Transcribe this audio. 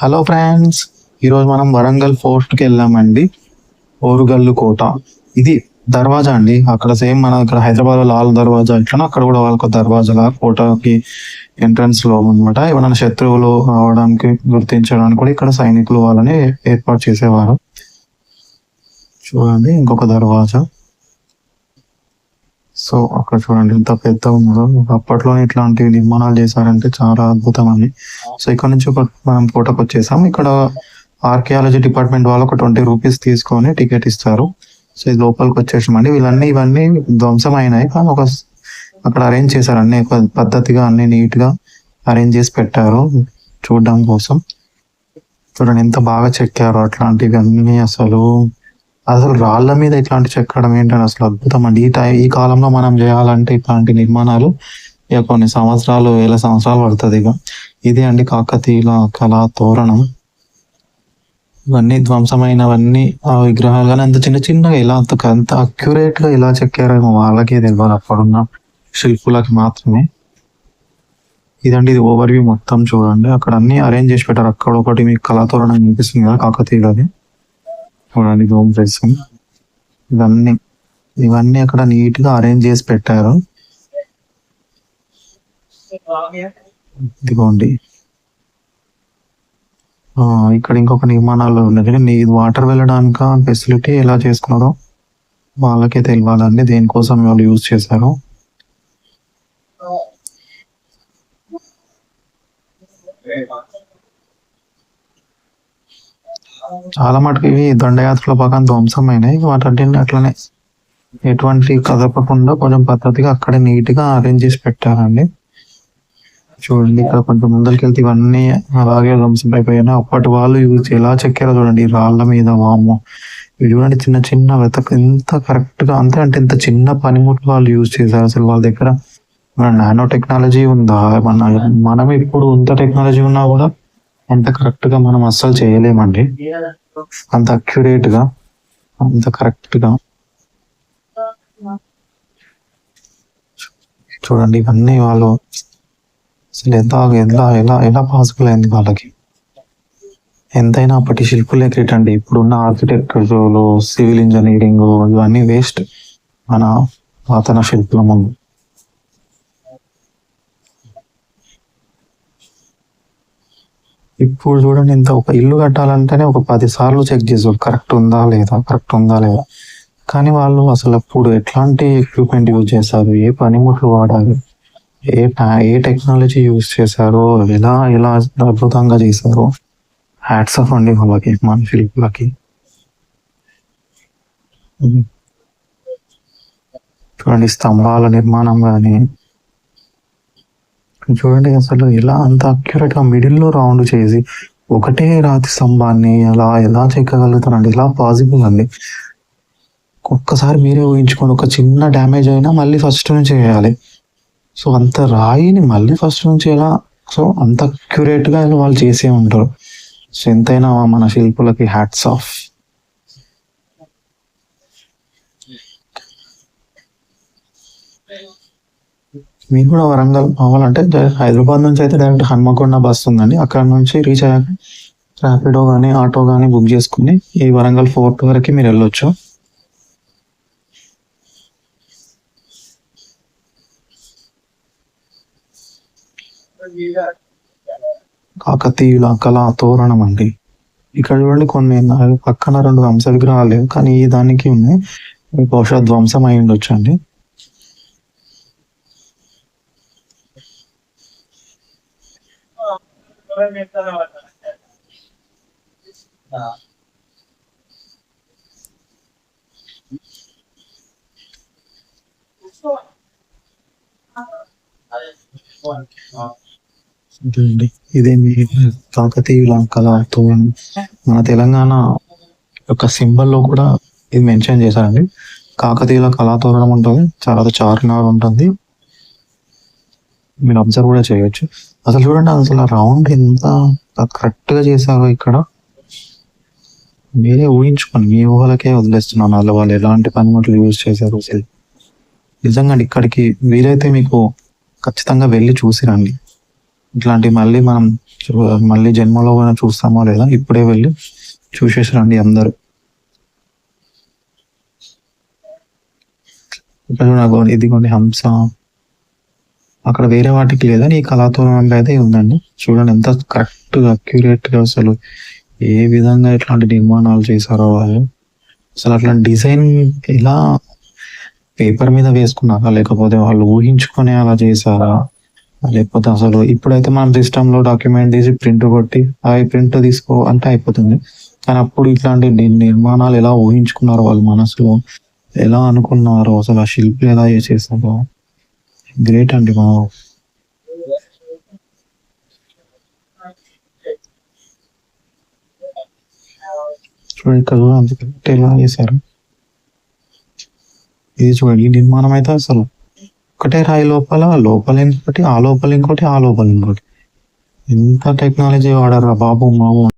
Hello friends ఈరోజు మనం వరంగల్ ఫోర్ట్కి వెళ్ళామండి. ఓరుగల్లు కోట. ఇది దర్వాజా అండి. అక్కడ సేమ్ మన ఇక్కడ హైదరాబాద్లో లాల్ దర్వాజా ఇట్లా అక్కడ కూడా వాళ్ళకి దర్వాజాలా కోటకి ఎంట్రన్స్లో అనమాట ఏమైనా శత్రువులు రావడానికి గుర్తించడానికి కూడా ఇక్కడ సైనికులు వాళ్ళని ఏర్పాటు చేసేవారు. చూడండి ఇంకొక దర్వాజా. సో అక్కడ చూడండి ఎంత పెద్ద ఉందో. అప్పట్లో ఇట్లాంటి నిర్మాణాలు చేశారంటే చాలా అద్భుతం అండి సో ఇక్కడ నుంచి ఒక మనం కోటకు వచ్చేసాం. ఇక్కడ ఆర్కియాలజీ డిపార్ట్మెంట్ వాళ్ళు ఒక ట్వంటీ రూపీస్ తీసుకొని టికెట్ ఇస్తారు. సో ఇది లోపలికి వచ్చేసామండి. వీళ్ళన్నీ ఇవన్నీ ధ్వంసం అయినాయి కానీ ఒక అక్కడ అరేంజ్ చేశారు. అన్ని ఒక పద్ధతిగా అన్ని నీట్గా అరేంజ్ చేసి పెట్టారు. చూడడం కోసం. చూడండి ఎంత బాగా చెక్కారు అట్లాంటివి అన్ని అసలు. అసలు రాళ్ళ మీద ఇట్లాంటి చెక్కడం ఏంటని అసలు అద్భుతం అండి. ఈ టైం ఈ కాలంలో మనం చేయాలంటే ఇట్లాంటి నిర్మాణాలు ఇక కొన్ని సంవత్సరాలు వేల సంవత్సరాలు పడుతుంది ఇక. ఇదే అండి కాకతీయుల కళా తోరణం. ఇవన్నీ ధ్వంసమైనవన్నీ ఆ విగ్రహాలు కానీ అంత చిన్న చిన్నగా ఇలా అంత అంత అక్యురేట్గా ఇలా చెక్కారేమో వాళ్ళకే తెలియాలి అప్పుడున్న శిల్పులకి మాత్రమే. ఇదండి ఇది ఓవర్ వ్యూ మొత్తం చూడండి. అక్కడ అన్ని అరేంజ్ చేసి పెట్టారు. అక్కడ ఒకటి మీకు కళాతోరణం కనిపిస్తుంది కదా కాకతీయులది. చూడండి జూమ్ చేసాం ఇవన్నీ ఇవన్నీ అక్కడ నీట్గా అరేంజ్ చేసి పెట్టారు. ఇదిగోండి. ఇక్కడ ఇంకొక నిర్మాణాలు ఉన్నది నీ వాటర్ వెళ్ళడానికి ఫెసిలిటీ ఎలా చేసుకున్నారో వాళ్ళకే తెలియాలండి దేనికోసం వాళ్ళు యూజ్ చేశారు. చాలా మటుకు ఇవి దండయాత్రల భాగం ధ్వంసమైనాయి వాటిని అట్లనే ఎటువంటి కదపకుండా కొంచెం పద్ధతిగా అక్కడే నీట్గా అరేంజ్ చేసి పెట్టారండి చూడండి ఇక్కడ కొంచెం ముందరికి వెళ్తే ఇవన్నీ అలాగే ధ్వంసం అయిపోయాయి అప్పటి వాళ్ళు యూజ్ ఎలా చెక్కారో చూడండి. రాళ్ళ మీద వాము ఇవి చూడండి చిన్న చిన్న వెతక ఎంత కరెక్ట్గా అంతే అంటే ఇంత చిన్న పనిముట్లు వాళ్ళు యూజ్ చేశారు అసలు వాళ్ళ దగ్గర. మన నానో టెక్నాలజీ ఉందా? మన మనం ఇప్పుడు ఇంత టెక్నాలజీ ఉన్నా కూడా అంత కరెక్ట్గా మనం అస్సలు చేయలేమండి. అంత అక్యురేట్గా అంత కరెక్ట్గా చూడండి ఇవన్నీ వాళ్ళు అసలు ఎంత ఎలా ఎలా ఎలా పాసిబుల్ అయింది వాళ్ళకి. ఎంతైనా అప్పటి శిల్పులే క్రియేట్ అండి ఇప్పుడున్న ఆర్కిటెక్చర్లు సివిల్ ఇంజనీరింగ్ ఇవన్నీ వేస్ట్ మన పాతన శిల్పుల ముందు. ఇప్పుడు చూడండి ఇంత ఒక ఇల్లు కట్టాలంటేనే ఒక పది సార్లు చెక్ చేసారు కరెక్ట్ ఉందా లేదా? కరెక్ట్ ఉందా లేదా? కానీ వాళ్ళు అసలు అప్పుడు ఎట్లాంటి ఎక్విప్మెంట్ యూజ్ చేశారు? ఏ పనిముట్లు వాడారు? ఏ టా- ఏ టెక్నాలజీ యూజ్ చేశారో? ఎలా ఎలా అద్భుతంగా చేశారో? హ్యాట్స్ ఆఫ్ అండి వాళ్ళకి మన శిల్పులకి. చూడండి స్తంభాల నిర్మాణం కానీ చూడండి అసలు ఎలా అంత అక్యురేట్గా మిడిల్లో రౌండ్ చేసి ఒకటే రాతి స్తంభాన్ని ఎలా ఎలా చెక్కగలుగుతారండి ఇలా పాసిబుల్ అండి. ఒక్కసారి మీరే ఊహించుకోండి ఒక చిన్న డ్యామేజ్ అయినా మళ్ళీ ఫస్ట్ నుంచి చేయాలి. సో అంత రాయిని మళ్ళీ ఫస్ట్ నుంచి ఎలా సో అంత అక్యురేట్గా వాళ్ళు చేసే ఉంటారు. సో ఎంతైనా మన శిల్పులకి హ్యాట్స్ ఆఫ్ మీరు కూడా వరంగల్ అవ్వాలంటే హైదరాబాద్ నుంచి అయితే డైరెక్ట్ హన్మకొండ బస్ ఉందండి. అక్కడ నుంచి రీచ్ అయ్యాక ర్యాపిడో కానీ ఆటో కానీ బుక్ చేసుకుని ఈ వరంగల్ ఫోర్ట్ వరకు మీరు వెళ్ళొచ్చు. కాకతీయుల కళా తోరణం అండి. ఇక్కడ చూడండి కొన్ని పక్కన రెండు హంస విగ్రహాలు లేవు కానీ ఈ దానికి ఉన్నాయి. బహుశా ధ్వంసం అయి ఉండొచ్చు అండి ఇదండి ఇదే మీ కాకతీయుల మన తెలంగాణ యొక్క సింబల్లో కూడా ఇది మెన్షన్ చేశారండి. కాకతీయుల కళాతోరణం ఉంటుంది చాలా చార్మినార్ ఉంటుంది. మీరు అబ్జర్వ్ కూడా చేయొచ్చు. అసలు చూడండి అసలు రౌండ్ ఎంత కరెక్ట్గా చేశారో ఇక్కడ. మీరే ఊహించుకోండి మీ ఊహలకే వదిలేస్తున్నాను అసలు వాళ్ళు ఎలాంటి పనిముట్లు యూజ్ చేశారు అసలు. నిజంగా ఇక్కడికి వీలైతే మీకు ఖచ్చితంగా వెళ్ళి చూసి రండి. ఇట్లాంటి మళ్ళీ మనం మళ్ళీ జన్మలో కూడా చూస్తామో లేదా ఇప్పుడే వెళ్ళి చూసేసి రండి అందరూ. ఇక్కడ నాకు ఇదిగోండి హంస. అక్కడ వేరే వాటికి లేదా ఈ కళాతోరణంలో అయితే ఉందండి. చూడండి ఎంత కరెక్ట్ అక్యురేట్గా అసలు ఏ విధంగా ఇట్లాంటి నిర్మాణాలు చేశారో వాళ్ళు. అసలు అట్లాంటి డిజైన్ ఇలా పేపర్ మీద వేసుకున్నారా? లేకపోతే వాళ్ళు ఊహించుకొని అలా చేశారా? లేకపోతే అసలు ఇప్పుడైతే మనం సిస్టమ్లో డాక్యుమెంట్ తీసి ప్రింట్ కొట్టి అవి ప్రింట్ తీసుకో అంటే అయిపోతుంది. కానీ అప్పుడు ఇట్లాంటి నిర్మాణాలు ఎలా ఊహించుకున్నారో వాళ్ళ మనసులో? ఎలా అనుకున్నారో అసలు ఆ శిల్పి ఎలా చేసేసారో గ్రేట్ అండి మా చూడండి కదా అందుకంటే ఎలా చేశారు ఇది చూడండి నిర్మాణం అయితే అసలు ఒకటే రాయి లోపల లోపల ఇంకోటి ఆ లోపల ఇంకోటి ఆ లోపల ఇంకోటి. ఎంత టెక్నాలజీ వాడారా బాబు మామూలు.